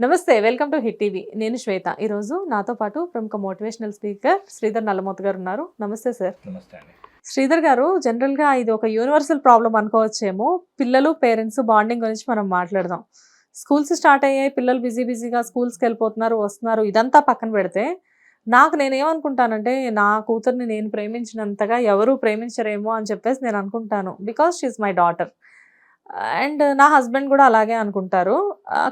నమస్తే welcome to hit TV. నేను శ్వేత. ఈరోజు నాతో పాటు ప్రముఖ మోటివేషనల్ స్పీకర్ శ్రీధర్ నల్లమూత గారు ఉన్నారు. నమస్తే సార్. నమస్తే శ్రీధర్ గారు జనరల్గా ఇది ఒక యూనివర్సల్ ప్రాబ్లం అనుకోవచ్చేమో. పిల్లలు పేరెంట్స్ బాండింగ్ గురించి మనం మాట్లాడదాం. స్కూల్స్ స్టార్ట్ అయ్యాయి. పిల్లలు బిజీ బిజీగా స్కూల్స్కి వెళ్ళిపోతున్నారు వస్తున్నారు. ఇదంతా పక్కన పెడితే నాకు నేనేమనుకుంటానంటే నా కూతుర్ని నేను ప్రేమించినంతగా ఎవరు ప్రేమించరేమో అని చెప్పేసి నేను అనుకుంటాను. Because she's my daughter. And నా హస్బెండ్ కూడా అలాగే అనుకుంటారు.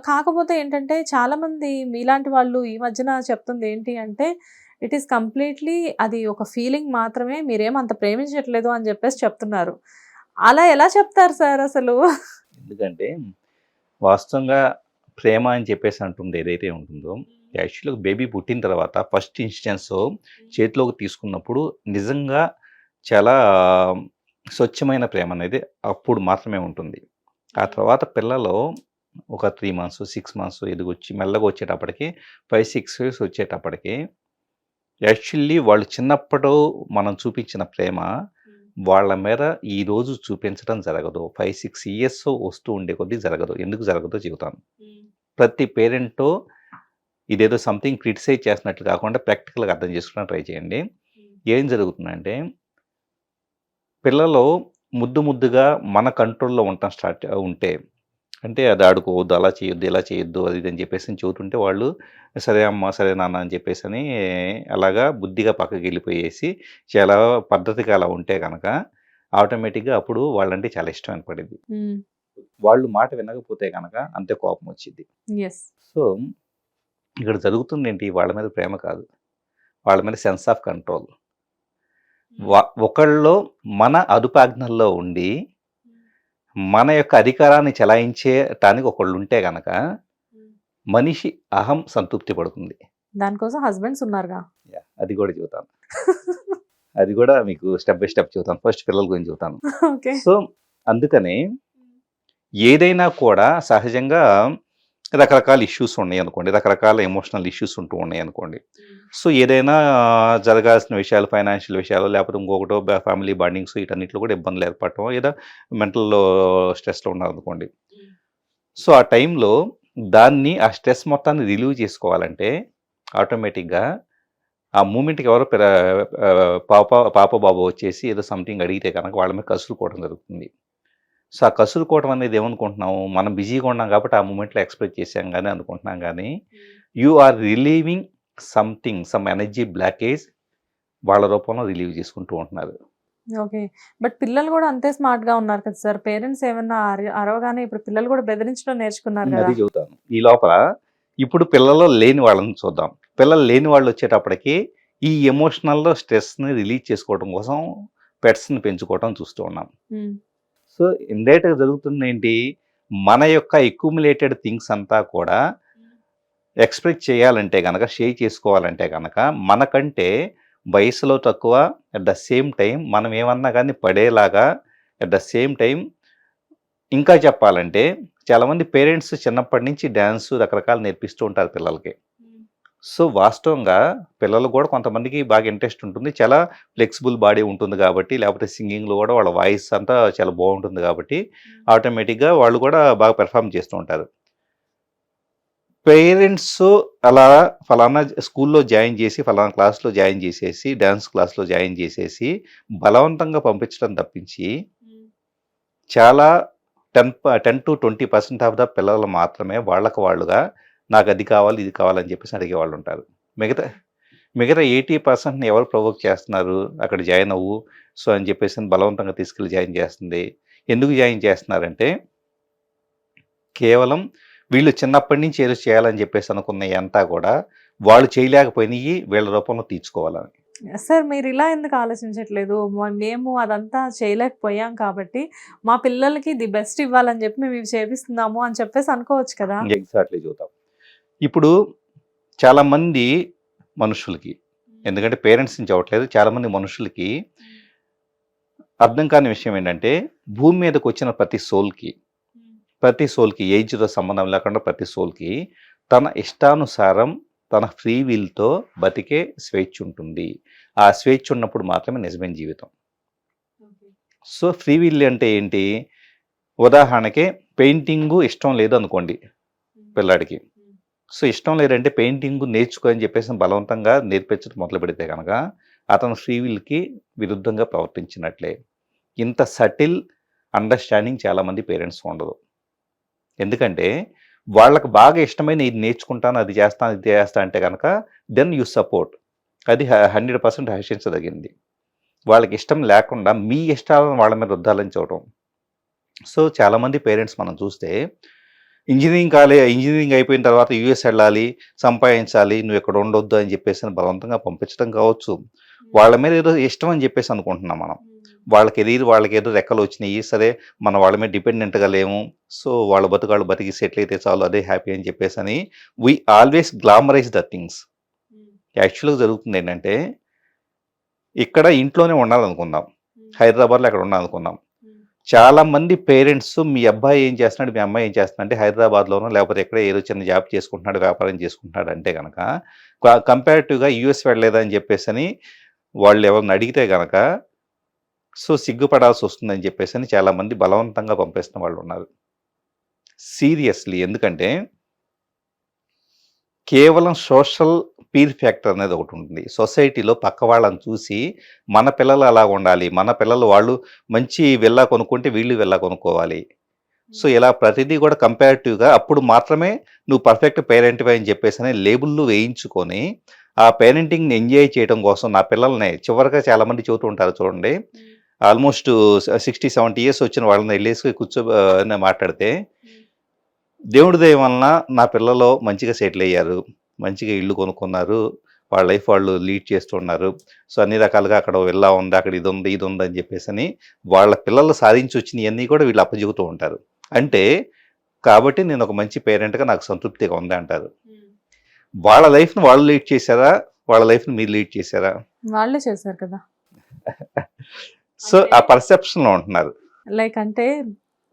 కాకపోతే ఏంటంటే చాలామంది మీలాంటి వాళ్ళు ఈ మధ్యన చెప్తుంది ఏంటి అంటే ఇట్ ఈస్ కంప్లీట్లీ అది ఒక ఫీలింగ్ మాత్రమే మీరేం అంత ప్రేమించట్లేదు అని చెప్పేసి చెప్తున్నారు. అలా ఎలా చెప్తారు సార్ అసలు? ఎందుకంటే వాస్తవంగా ప్రేమ అని చెప్పేసి అంటుంది ఏదైతే ఉంటుందో యాక్చువల్గా బేబీ పుట్టిన తర్వాత ఫస్ట్ ఇన్స్టెన్స్ చేతిలోకి తీసుకున్నప్పుడు నిజంగా చాలా స్వచ్ఛమైన ప్రేమ అనేది అప్పుడు మాత్రమే ఉంటుంది. ఆ తర్వాత పిల్లలు ఒక త్రీ మంత్స్ సిక్స్ మంత్స్ ఎదిగొచ్చి మెల్లగా వచ్చేటప్పటికి ఫైవ్ సిక్స్ ఇయర్స్ వచ్చేటప్పటికి యాక్చువల్లీ వాళ్ళు చిన్నప్పుడు మనం చూపించిన ప్రేమ వాళ్ళ మీద ఈ రోజు చూపించడం జరగదు. ఫైవ్ సిక్స్ ఇయర్స్ వస్తూ ఉండే కొద్దీ జరగదు. ఎందుకు జరగదో చెబుతాను ప్రతి పేరెంట్ ఇదేదో సంథింగ్ క్రిటిసైజ్ చేసినట్లు కాకుండా ప్రాక్టికల్గా అర్థం చేసుకోవడానికి ట్రై చేయండి. ఏం జరుగుతుందంటే పిల్లలు ముద్దు ముద్దుగా మన కంట్రోల్లో ఉండటం స్టార్ట్ ఉంటే అంటే అది ఆడుకోవద్దు అలా చేయొద్దు ఇలా చేయొద్దు అది ఇది అని చెప్పేసి అని చెబుతుంటే వాళ్ళు సరే అమ్మ సరే నాన్న అని చెప్పేసి అని అలాగా బుద్ధిగా పక్కకి వెళ్ళిపోయేసి చాలా పద్ధతిగా అలా ఉంటే కనుక ఆటోమేటిక్గా అప్పుడు వాళ్ళంటే చాలా ఇష్టం ఏర్పడింది. వాళ్ళు మాట వినకపోతే కనుక అంతే కోపం వచ్చింది సో ఇక్కడ జరుగుతుంది ఏంటి? వాళ్ళ మీద ప్రేమ కాదు. వాళ్ళ మీద సెన్స్ ఆఫ్ కంట్రోల్. ఒకళ్ళు మన అదుపాజ్ఞల్లో ఉండి మన యొక్క అధికారాన్ని చెలాయించేటానికి ఒకళ్ళు ఉంటే గనక మనిషి అహం సంతృప్తి పడుతుంది. దానికోసం హస్బెండ్స్ ఉన్నారుగా. అది కూడా చెబుతాను. అది కూడా మీకు స్టెప్ బై స్టెప్ చెబుతాను. ఫస్ట్ పిల్లల గురించి చెబుతాను. ఓకే. సో అందుకని ఏదైనా కూడా సహజంగా రకరకాల ఇష్యూస్ ఉన్నాయి అనుకోండి రకరకాల ఎమోషనల్ ఇష్యూస్ ఉంటూ ఉన్నాయి అనుకోండి. సో ఏదైనా జరగాల్సిన విషయాలు ఫైనాన్షియల్ విషయాలు లేకపోతే ఇంకొకటో ఫ్యామిలీ బాండింగ్స్ వీటన్నిటిలో కూడా ఇబ్బందులు ఏర్పడటం ఏదో మెంటల్ స్ట్రెస్లో ఉన్నారనుకోండి సో ఆ టైంలో దాన్ని ఆ స్ట్రెస్ మొత్తాన్ని రిలీవ్ చేసుకోవాలంటే ఆటోమేటిక్గా ఆ మూమెంట్కి ఎవరో పాప పాప బాబు వచ్చేసి ఏదో సంథింగ్ అడిగితే కనుక వాళ్ళ మీద కసురుకోవడం జరుగుతుంది. సో ఆ కసురుకోవడం అనేది ఏమనుకుంటున్నాము మనం బిజీగా ఉన్నాం కాబట్టి ఆ మూమెంట్లో ఎక్స్ప్రెస్ చేసాం కానీ అనుకుంటున్నాం కానీ you are relieving something some energy blockage వాళ్ళ రూపంలో రిలీవ్ చేసుకుంటూ ఉంటున్నారు. ఓకే. బట్ పిల్లలు కూడా అంతే స్మార్ట్గా ఉన్నారు కదా సార్. పేరెంట్స్ ఏమన్నా అర- అరవగానే ఇప్పుడు పిల్లలు కూడా బెదిరించడం నేర్చుకున్నారు కదా. అది చెబుతాను. ఈ లోపల ఇప్పుడు పిల్లలు లేని వాళ్ళని చూద్దాం. పిల్లలు లేని వాళ్ళు వచ్చేటప్పటికి ఈ ఎమోషనల్లో స్ట్రెస్ని రిలీజ్ చేసుకోవడం కోసం పెట్స్ని పెంచుకోవడం చూస్తూ ఉన్నాం. ఉమ్, సో ఇండైరెక్ట్గా జరుగుతుంది ఏంటి మన యొక్క ఎక్యుములేటెడ్ థింగ్స్ అంతా కూడా ఎక్స్ప్రెస్ చేయాలంటే కనుక షేర్ చేసుకోవాలంటే కనుక మనకంటే వయసులో తక్కువ అట్ ద సేమ్ టైం మనం ఏమన్నా కానీ పడేలాగా అట్ ద సేమ్ టైం ఇంకా చెప్పాలంటే చాలామంది పేరెంట్స్ చిన్నప్పటి నుంచి డ్యాన్స్ రకరకాలు నేర్పిస్తూ ఉంటారు పిల్లలకి. సో వాస్తవంగా పిల్లలు కూడా కొంతమందికి బాగా ఇంట్రెస్ట్ ఉంటుంది. చాలా ఫ్లెక్సిబుల్ బాడీ ఉంటుంది కాబట్టి లేకపోతే సింగింగ్లో కూడా వాళ్ళ వాయిస్ అంతా చాలా బాగుంటుంది కాబట్టి ఆటోమేటిక్గా వాళ్ళు కూడా బాగా పెర్ఫామ్ చేస్తూ ఉంటారు. పేరెంట్స్ అలా ఫలానా స్కూల్లో జాయిన్ చేసి ఫలానా క్లాస్లో జాయిన్ చేసేసి డ్యాన్స్ క్లాస్లో జాయిన్ చేసేసి బలవంతంగా పంపించడం తప్పించి చాలా ten ten to twenty percent of the పిల్లలు మాత్రమే వాళ్ళకు వాళ్ళుగా నాకు అది కావాలి ఇది కావాలని చెప్పేసి అడిగే వాళ్ళు ఉంటారు. మిగతా మిగతా ఎయిటీ పర్సెంట్ని ఎవరు ప్రొవోక్ చేస్తున్నారు? అక్కడ జాయిన్ అవ్వు. సో అని చెప్పేసి బలవంతంగా తీసుకెళ్ళి జాయిన్ చేస్తుంది. ఎందుకు జాయిన్ చేస్తున్నారంటే కేవలం వీళ్ళు చిన్నప్పటి నుంచి ఏదో చేయాలని చెప్పేసి అనుకున్నవి అంతా కూడా వాళ్ళు చేయలేకపోయినవి వీళ్ళ రూపంలో తీర్చుకోవాలని. సార్ మీరు ఇలా ఎందుకు ఆలోచించట్లేదు? మేము అదంతా చేయలేకపోయాం కాబట్టి మా పిల్లలకి ది బెస్ట్ ఇవ్వాలని చెప్పి మేము ఇవి చేపిస్తున్నాము అని చెప్పేసి అనుకోవచ్చు కదా? ఎగ్జాక్ట్లీ చూద్దాం. ఇప్పుడు చాలామంది మనుషులకి ఎందుకంటే పేరెంట్స్ నుంచి అవ్వట్లేదు చాలామంది మనుషులకి అర్థం కాని విషయం ఏంటంటే భూమి మీదకి వచ్చిన ప్రతి సోల్కి ప్రతి సోల్కి ఏజ్తో సంబంధం లేకుండా ప్రతి సోల్కి తన ఇష్టానుసారం తన ఫ్రీ విల్తో బతికే స్వేచ్ఛ ఉంటుంది. ఆ స్వేచ్ఛ ఉన్నప్పుడు మాత్రమే నిజమైన జీవితం. సో ఫ్రీ విల్ అంటే ఏంటి? ఉదాహరణకి పెయింటింగ్ ఇష్టం లేదు అనుకోండి పిల్లాడికి. సో ఇష్టం లేదంటే పెయింటింగ్ నేర్చుకో అని చెప్పేసి బలవంతంగా నేర్పించడం మొదలు పెడితే కనుక అతను ఫ్రీవిల్కి విరుద్ధంగా ప్రవర్తించినట్లే. ఇంత సటిల్ అండర్స్టాండింగ్ చాలామంది పేరెంట్స్ ఉండదు. ఎందుకంటే వాళ్ళకు బాగా ఇష్టమైన ఇది నేర్చుకుంటాను అది చేస్తాను ఇది చేస్తా అంటే కనుక దెన్ యూ సపోర్ట్. అది హండ్రెడ్ పర్సెంట్ హర్షించదగింది. వాళ్ళకి ఇష్టం లేకుండా మీ ఇష్టాలను వాళ్ళ మీద రుద్దాలని చూడటం. సో చాలామంది పేరెంట్స్ మనం చూస్తే ఇంజనీరింగ్ కాలే ఇంజనీరింగ్ అయిపోయిన తర్వాత యూఎస్ వెళ్ళాలి సంపాదించాలి నువ్వు ఇక్కడ ఉండొద్దు అని చెప్పేసి అని బలవంతంగా పంపించడం కావచ్చు. వాళ్ళ మీద ఏదో ఇష్టం అని చెప్పేసి అనుకుంటున్నాం మనం. వాళ్ళకి ఎదిరి వాళ్ళకి ఏదో రెక్కలు వచ్చినాయి సరే మన వాళ్ళ మీద డిపెండెంట్గా లేము సో వాళ్ళ బతుకాళ్ళు బతికి సెటిల్ అయితే చాలు అదే హ్యాపీ అని చెప్పేసి అని we always glamorize the things. యాక్చువల్గా జరుగుతుంది ఏంటంటే ఇక్కడ ఇంట్లోనే ఉండాలనుకుందాం. హైదరాబాద్లో అక్కడ ఉండాలనుకుందాం. చాలా మంది పేరెంట్స్ మీ అబ్బాయి ఏం చేస్తున్నాడు మీ అమ్మాయి ఏం చేస్తున్నాడు అంటే హైదరాబాద్లోనో లేకపోతే ఎక్కడ ఏదో చిన్న జాబ్ చేసుకుంటున్నాడు వ్యాపారం చేసుకుంటున్నాడు అంటే కనుక కంపారిటివ్గా యూఎస్ వెళ్ళలేదని చెప్పేసి అని వాళ్ళు ఎవరిని అడిగితే కనుక సో సిగ్గుపడాల్సి వస్తుందని చెప్పేసి అని చాలామంది బలవంతంగా పంపిస్తున్న వాళ్ళు ఉన్నారు. సీరియస్లీ ఎందుకంటే కేవలం సోషల్ పీర్ ఫ్యాక్టర్ అనేది ఒకటి ఉంటుంది. సొసైటీలో పక్క వాళ్ళని చూసి మన పిల్లలు అలా ఉండాలి మన పిల్లలు వాళ్ళు మంచి వెళ్ళా కొనుక్కుంటే వీళ్ళు వెళ్ళా కొనుక్కోవాలి. సో ఇలా ప్రతిదీ కూడా కంపారిటివ్గా అప్పుడు మాత్రమే నువ్వు పర్ఫెక్ట్ పేరెంట్ అని చెప్పేసి అని లేబుల్లు వేయించుకొని ఆ పేరెంటింగ్ని ఎంజాయ్ చేయడం కోసం నా పిల్లల్ని చివరిగా చాలామంది చెబుతూ ఉంటారు చూడండి. ఆల్మోస్ట్ సిక్స్టీ సెవెంటీ ఇయర్స్ వచ్చిన వాళ్ళని వెళ్ళేసి కూర్చో మాట్లాడితే దేవుడి దయ వలన నా పిల్లలు మంచిగా సెటిల్ అయ్యారు. మంచిగా ఇల్లు కొనుక్కున్నారు. వాళ్ళ లైఫ్ వాళ్ళు లీడ్ చేస్తున్నారు. సో అన్ని రకాలుగా అక్కడ వెళ్ళా ఉంది అక్కడ ఇది ఉంది ఇది ఉంది అని చెప్పేసి అని వాళ్ళ పిల్లలు సాధించి వచ్చినవన్నీ కూడా వీళ్ళు అప్పచెబుతూ ఉంటారు. అంటే కాబట్టి నేను ఒక మంచి పేరెంట్గా నాకు సంతృప్తిగా ఉంది అంటారు. వాళ్ళ లైఫ్ని వాళ్ళు లీడ్ చేశారా? వాళ్ళ లైఫ్ని మీరు లీడ్ చేశారా? వాళ్ళే చేశారు కదా. సో ఆ పర్సెప్షన్లో ఉంటున్నారు. లైక్ అంటే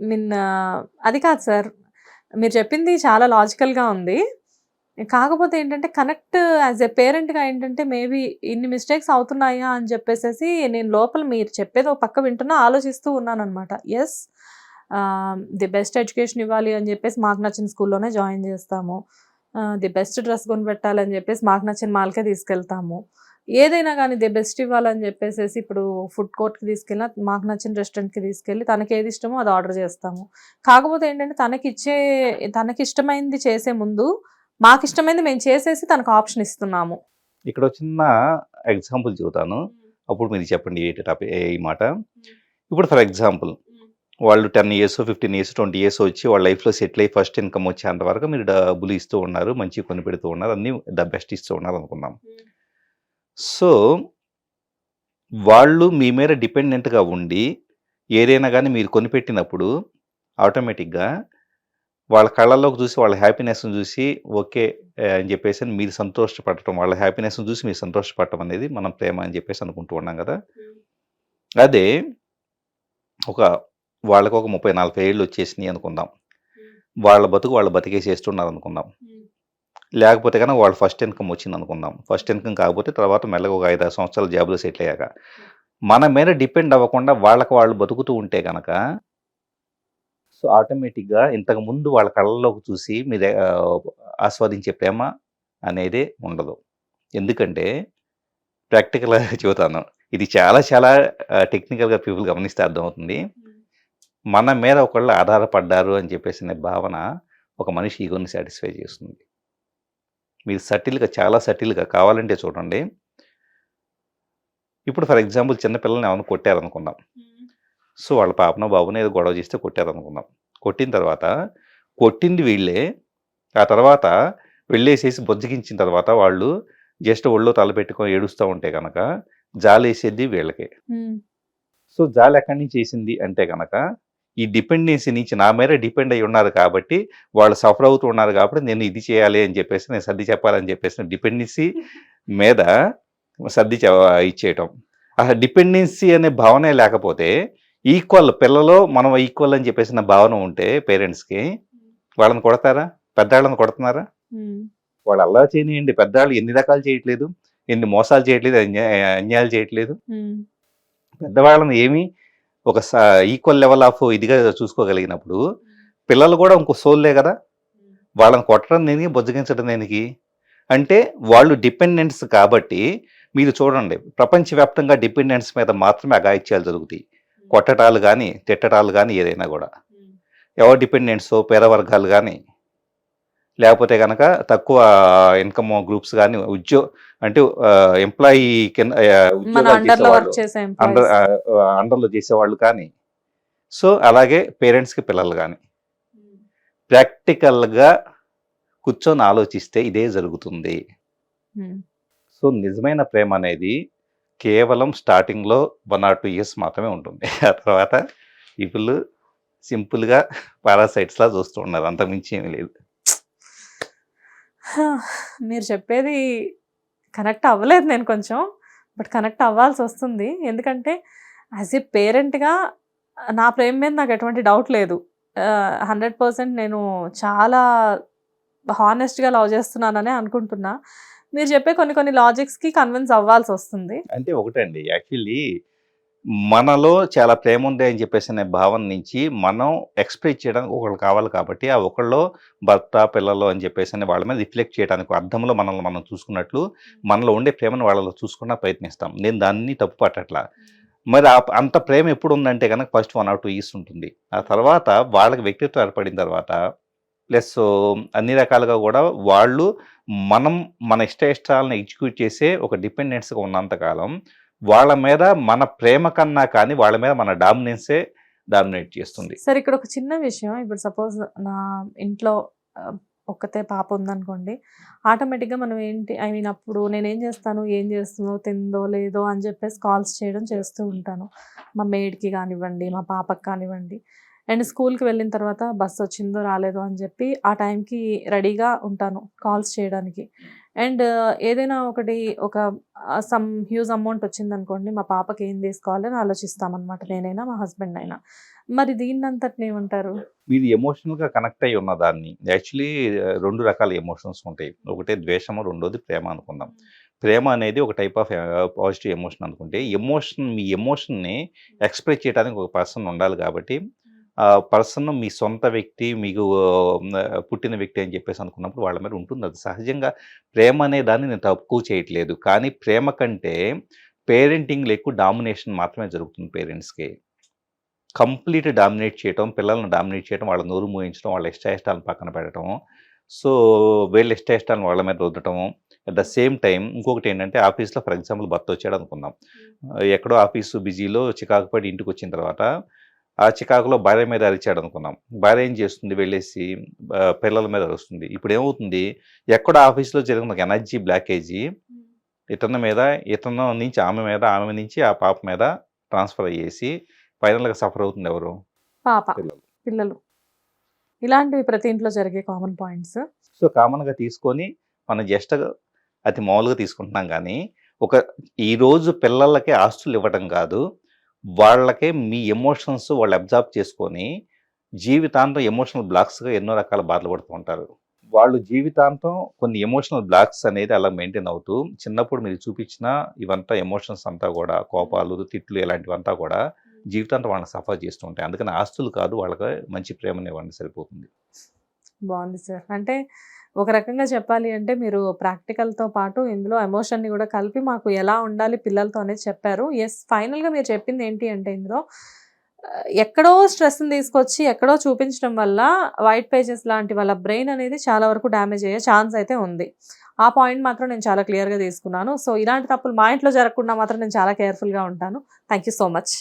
మీన్ అది కాదు సార్ మీరు చెప్పింది చాలా లాజికల్గా ఉంది. కాకపోతే ఏంటంటే కనెక్ట్ యాజ్ ఎ పేరెంట్గా ఏంటంటే మేబీ ఇన్ని మిస్టేక్స్ అవుతున్నాయా అని చెప్పేసి నేను లోపల మీరు చెప్పేది ఒక పక్క వింటున్నా ఆలోచిస్తూ ఉన్నాను అనమాట ఎస్ ది బెస్ట్ ఎడ్యుకేషన్ ఇవ్వాలి అని చెప్పేసి మాకు నచ్చిన స్కూల్లోనే జాయిన్ చేస్తాము. ది బెస్ట్ డ్రెస్ కొనిపెట్టాలని చెప్పేసి మాకు నచ్చిన మాల్కే తీసుకెళ్తాము. ఏదైనా కానీ ది బెస్ట్ ఇవ్వాలని చెప్పేసి ఇప్పుడు ఫుడ్ కోర్ట్కి తీసుకెళ్ళినా మాకు నచ్చిన రెస్టారెంట్కి తీసుకెళ్ళి తనకి ఏది ఇష్టమో అది ఆర్డర్ చేస్తాము. కాకపోతే ఏంటంటే తనకి ఇచ్చే తనకి ఇష్టమైంది చేసే ముందు మాకు ఇష్టమైంది మేము చేసేసి తనకు ఆప్షన్ ఇస్తున్నాము. ఇక్కడ చిన్న ఎగ్జాంపుల్ చెబుతాను. అప్పుడు మీరు చెప్పండి ఏ టాపిక్ ఈ మాట. ఇప్పుడు ఫర్ ఎగ్జాంపుల్ వాళ్ళు ten years fifteen years twenty years వచ్చి వాళ్ళ లైఫ్లో సెటిల్ అయ్యి ఫస్ట్ ఇన్కమ్ వచ్చేంత వరకు మీరు డబ్బులు ఇస్తూ ఉన్నారు మంచిగా కొని పెడుతూ ఉన్నారు అన్ని ద బెస్ట్ ఇస్తూ ఉన్నారు అనుకుందాం సో వాళ్ళు మీ మీద డిపెండెంట్గా ఉండి ఏదైనా కానీ మీరు కొనిపెట్టినప్పుడు ఆటోమేటిక్గా వాళ్ళ కళ్ళల్లోకి చూసి వాళ్ళ హ్యాపీనెస్ని చూసి ఓకే అని చెప్పేసి మీరు సంతోషపడటం వాళ్ళ హ్యాపీనెస్ని చూసి మీరు సంతోషపడటం అనేది మనం ప్రేమ అని చెప్పేసి అనుకుంటూ ఉన్నాం కదా. అదే ఒక వాళ్ళకు ఒక ముప్పై నలభై ఏళ్ళు వచ్చేసినాయి అనుకుందాం. వాళ్ళ బతుకు వాళ్ళు బతికే చేస్తున్నారు అనుకుందాం లేకపోతే కనుక వాళ్ళు ఫస్ట్ ఇన్కమ్ వచ్చింది అనుకుందాం. ఫస్ట్ ఇన్కమ్ కాకపోతే తర్వాత మెల్లగా ఒక ఐదారు సంవత్సరాలు జాబ్లో సెటిల్ అయ్యాక. మన మీద డిపెండ్ అవ్వకుండా వాళ్ళకి వాళ్ళు బతుకుతూ ఉంటే కనుక సో ఆటోమేటిక్గా ఇంతకు ముందు వాళ్ళ కళ్ళలోకి చూసి మీరు ఆ, ఆస్వాదించే ప్రేమ అనేది ఉండదు. ఎందుకంటే ప్రాక్టికల్గా చెబుతాను. ఇది చాలా చాలా టెక్నికల్గా పీపుల్ గమనిస్తే అర్థమవుతుంది. మన మీద ఒకళ్ళు ఆధారపడ్డారు అని చెప్పేసి భావన ఒక మనిషి ఈగోని సాటిస్ఫై చేస్తుంది. మీరు సటిల్గా చాలా సటిల్గా కావాలంటే చూడండి. ఇప్పుడు ఫర్ ఎగ్జాంపుల్ చిన్న పిల్లల్ని ఏమైనా కొట్టారనుకుందాం. సో వాళ్ళ పాపనో బాబునో ఏదో గొడవ చేస్తే కొట్టారనుకుందాం. కొట్టిన తర్వాత కొట్టింది వీళ్ళే. ఆ తర్వాత వెళ్ళేసేసి బొజ్జగించిన తర్వాత వాళ్ళు జస్ట్ ఒళ్ళో తలపెట్టుకొని ఏడుస్తూ ఉంటే కనుక జాలి వేసేది వీళ్ళకే సో జాలి ఎక్కడి నుంచి వేసింది అంటే కనుక ఈ డిపెండెన్సీ నుంచి నా మీద డిపెండ్ అయి ఉన్నారు కాబట్టి వాళ్ళు సఫర్ అవుతూ ఉన్నారు కాబట్టి నేను ఇది చేయాలి అని చెప్పేసి నేను సర్ది చెప్పాలని చెప్పేసి డిపెండెన్సీ మీద సర్ది చె- ఇచ్చేయటం. ఆ డిపెండెన్సీ అనే భావనే లేకపోతే ఈక్వల్ పిల్లలో మనం ఈక్వల్ అని చెప్పేసిన భావన ఉంటే పేరెంట్స్కి వాళ్ళని కొడతారా? పెద్దవాళ్ళని కొడుతున్నారా? వాళ్ళు అలా చేయనియండి. పెద్దవాళ్ళు ఎన్ని రకాలు చేయట్లేదు? ఎన్ని మోసాలు చేయట్లేదు? అన్యా- అన్యాయాలు చేయట్లేదు? పెద్దవాళ్ళని ఏమి ఒక ఈక్వల్ లెవెల్ ఆఫ్ ఇదిగా చూసుకోగలిగినప్పుడు పిల్లలు కూడా ఇంకో సోల్లే కదా. వాళ్ళని కొట్టడం దేనికి బుజ్జగించడం దేనికి అంటే వాళ్ళు డిపెండెంట్స్ కాబట్టి మీరు చూడండి ప్రపంచవ్యాప్తంగా డిపెండెంట్స్ మీద మాత్రమే అఘాయిత్యాలు జరుగుతాయి. కొట్టటాలు కానీ తిట్టటాలు కానీ ఏదైనా కూడా. ఎవరు డిపెండెంట్స్ పేద వర్గాలు కానీ లేకపోతే కనుక తక్కువ ఇన్కమ్ గ్రూప్స్ కానీ ఉద్యో అంటే ఎంప్లాయీ కింద అండర్ అండర్లో చేసేవాళ్ళు. కానీ. సో అలాగే పేరెంట్స్కి పిల్లలు కానీ ప్రాక్టికల్గా కూర్చొని ఆలోచిస్తే ఇదే జరుగుతుంది. సో నిజమైన ప్రేమ అనేది కేవలం స్టార్టింగ్లో వన్ ఆర్ టూ ఇయర్స్ మాత్రమే ఉంటుంది. ఆ తర్వాత పీపుల్ సింపుల్గా పారాసైట్స్లా చూస్తూ ఉన్నారు. అంత మించి ఏమీ లేదు. మీరు చెప్పేది కనెక్ట్ అవ్వలేదు నేను కొంచెం బట్ కనెక్ట్ అవ్వాల్సి వస్తుంది. ఎందుకంటే యాజ్ ఏ పేరెంట్గా నా ప్రేమ మీద నాకు ఎటువంటి డౌట్ లేదు. హండ్రెడ్ పర్సెంట్ నేను చాలా హానెస్ట్గా లవ్ చేస్తున్నాననే అనుకుంటున్నా. మీరు చెప్పే కొన్ని కొన్ని లాజిక్స్కి కన్విన్స్ అవ్వాల్సి వస్తుంది. అంటే ఒకటండి. యాక్చువల్లీ మనలో చాలా ప్రేమ ఉంది అని చెప్పేసి అనే భావన నుంచి మనం ఎక్స్ప్రెస్ చేయడానికి ఒకళ్ళు కావాలి కాబట్టి ఆ ఒకళ్ళు భర్త పిల్లలు అని చెప్పేసి అని వాళ్ళ మీద రిఫ్లెక్ట్ చేయడానికి అర్థంలో మనల్ని మనం చూసుకున్నట్లు మనలో ఉండే ప్రేమను వాళ్ళలో చూసుకున్న ప్రయత్నిస్తాం. నేను దాన్ని తప్పు పట్టట్లా. మరి ఆ- అంత ప్రేమ ఎప్పుడు ఉందంటే కనుక first one or two years ఉంటుంది. ఆ తర్వాత వాళ్ళకి వ్యక్తిత్వం ఏర్పడిన తర్వాత ప్లస్ అన్ని రకాలుగా కూడా వాళ్ళు మనం మన ఇష్ట ఇష్టాలను ఎగ్జిక్యూట్ చేసే ఒక డిపెండెన్స్గా ఉన్నంతకాలం వాళ్ళ మీద మన ప్రేమ కన్నా కానీ వాళ్ళ మీద మన డామినెన్సే డామినేట్ చేస్తుంది. సరే ఇక్కడ ఒక చిన్న విషయం. ఇప్పుడు సపోజ్ నా ఇంట్లో ఒక్కతే పాప ఉందనుకోండి. ఆటోమేటిక్గా మనం ఏంటి ఐ మీన్ అప్పుడు నేనేం చేస్తాను ఏం చేస్తుందో తిందో లేదో అని చెప్పేసి కాల్స్ చేయడం చేస్తూ ఉంటాను. మా మేడ్కి కానివ్వండి మా పాపకి కానివ్వండి. అండ్ స్కూల్కి వెళ్ళిన తర్వాత బస్సు వచ్చిందో రాలేదో అని చెప్పి ఆ టైంకి రెడీగా ఉంటాను కాల్స్ చేయడానికి. అండ్ ఏదైనా ఒకటి ఒక సమ్ హ్యూజ్ అమౌంట్ వచ్చిందనుకోండి మా పాపకి ఏం తీసుకోవాలని ఆలోచిస్తామన్నమాట నేనైనా మా హస్బెండ్ అయినా మరి దీన్నంతటిని ఏమంటారు? మీరు ఎమోషనల్గా కనెక్ట్ అయ్యి ఉన్న దాన్ని యాక్చువల్లీ రెండు రకాల ఎమోషన్స్ ఉంటాయి. ఒకటే ద్వేషము రెండోది ప్రేమ అనుకుందాం. ప్రేమ అనేది ఒక టైప్ ఆఫ్ పాజిటివ్ ఎమోషన్ అనుకుంటే ఎమోషన్ మీ ఎమోషన్ని ఎక్స్ప్రెస్ చేయడానికి ఒక పర్సన్ ఉండాలి కాబట్టి పర్సన్ మీ సొంత వ్యక్తి మీకు పుట్టిన వ్యక్తి అని చెప్పేసి అనుకున్నప్పుడు వాళ్ళ మీద ఉంటుంది. అది సహజంగా ప్రేమ అనే దాన్ని నేను తక్కువ చేయట్లేదు. కానీ ప్రేమ కంటే పేరెంటింగ్లో ఎక్కువ డామినేషన్ మాత్రమే జరుగుతుంది పేరెంట్స్కి. కంప్లీట్ డామినేట్ చేయటం పిల్లల్ని డామినేట్ చేయడం వాళ్ళ నోరు మూయించడం వాళ్ళ ఇష్ట ఇష్టాలను పక్కన పెట్టడం సో వీళ్ళ ఇష్ట ఇష్టాలను వాళ్ళ మీద రుద్దటం. అట్ ద సేమ్ టైం ఇంకొకటి ఏంటంటే ఆఫీస్లో ఫర్ ఎగ్జాంపుల్ భర్త వచ్చాడు అనుకుందాం. ఎక్కడో ఆఫీసు బిజీలో చికాకు పడి ఇంటికి వచ్చిన తర్వాత ఆ చికాకులో భార్య మీద అరిచాడు అనుకున్నాం. భార్య ఏం చేస్తుంది? వెళ్ళేసి పిల్లల మీద అరుస్తుంది. ఇప్పుడు ఏమవుతుంది? ఎక్కడ ఆఫీస్లో జరిగిన ఒక ఎనర్జీ బ్లాకేజీ ఇతని మీద ఇతను నుంచి ఆమె మీద ఆమె నుంచి ఆ పాప మీద ట్రాన్స్ఫర్ అయ్యేసి ఫైనల్గా సఫర్ అవుతుంది ఎవరు? పాప. పిల్లలు. పిల్లలు. ఇలాంటివి ప్రతి ఇంట్లో జరిగే కామన్ పాయింట్స్. సో కామన్గా తీసుకొని మనం జస్ట్ అతి మామూలుగా తీసుకుంటున్నాం కానీ ఒక ఈరోజు పిల్లలకి ఆస్తులు ఇవ్వడం కాదు. వాళ్ళకే మీ ఎమోషన్స్ వాళ్ళు అబ్జర్వ్ చేసుకొని జీవితాంతం ఎమోషనల్ బ్లాక్స్గా ఎన్నో రకాల బాధలు పడుతూ ఉంటారు. వాళ్ళు జీవితాంతం కొన్ని ఎమోషనల్ బ్లాక్స్ అనేది అలా మెయింటైన్ అవుతూ చిన్నప్పుడు మీరు చూపించిన ఇవంతా ఎమోషన్స్ అంతా కూడా కోపాలు తిట్లు ఇలాంటివంతా కూడా జీవితాంతం వాళ్ళని సఫర్ చేస్తూ ఉంటాయి. అందుకని ఆస్తులు కాదు వాళ్ళకి మంచి ప్రేమనివ్వండి సరిపోతుంది. బాగుంది సార్. అంటే ఒక రకంగా చెప్పాలి అంటే మీరు ప్రాక్టికల్తో పాటు ఇందులో ఎమోషన్ని కూడా కలిపి మాకు ఎలా ఉండాలి పిల్లలతో అనేది చెప్పారు. ఎస్ ఫైనల్గా మీరు చెప్పింది ఏంటి అంటే ఇందులో ఎక్కడో స్ట్రెస్ని తీసుకొచ్చి ఎక్కడో చూపించడం వల్ల వైట్ పేజెస్ లాంటి వాళ్ళ బ్రెయిన్ అనేది చాలా వరకు డ్యామేజ్ అయ్యే ఛాన్స్ అయితే ఉంది. ఆ పాయింట్ మాత్రం నేను చాలా క్లియర్గా తీసుకున్నాను. సో ఇలాంటి తప్పులు మా ఇంట్లో జరగకుండా మాత్రం నేను చాలా కేర్ఫుల్గా ఉంటాను. Thank you so much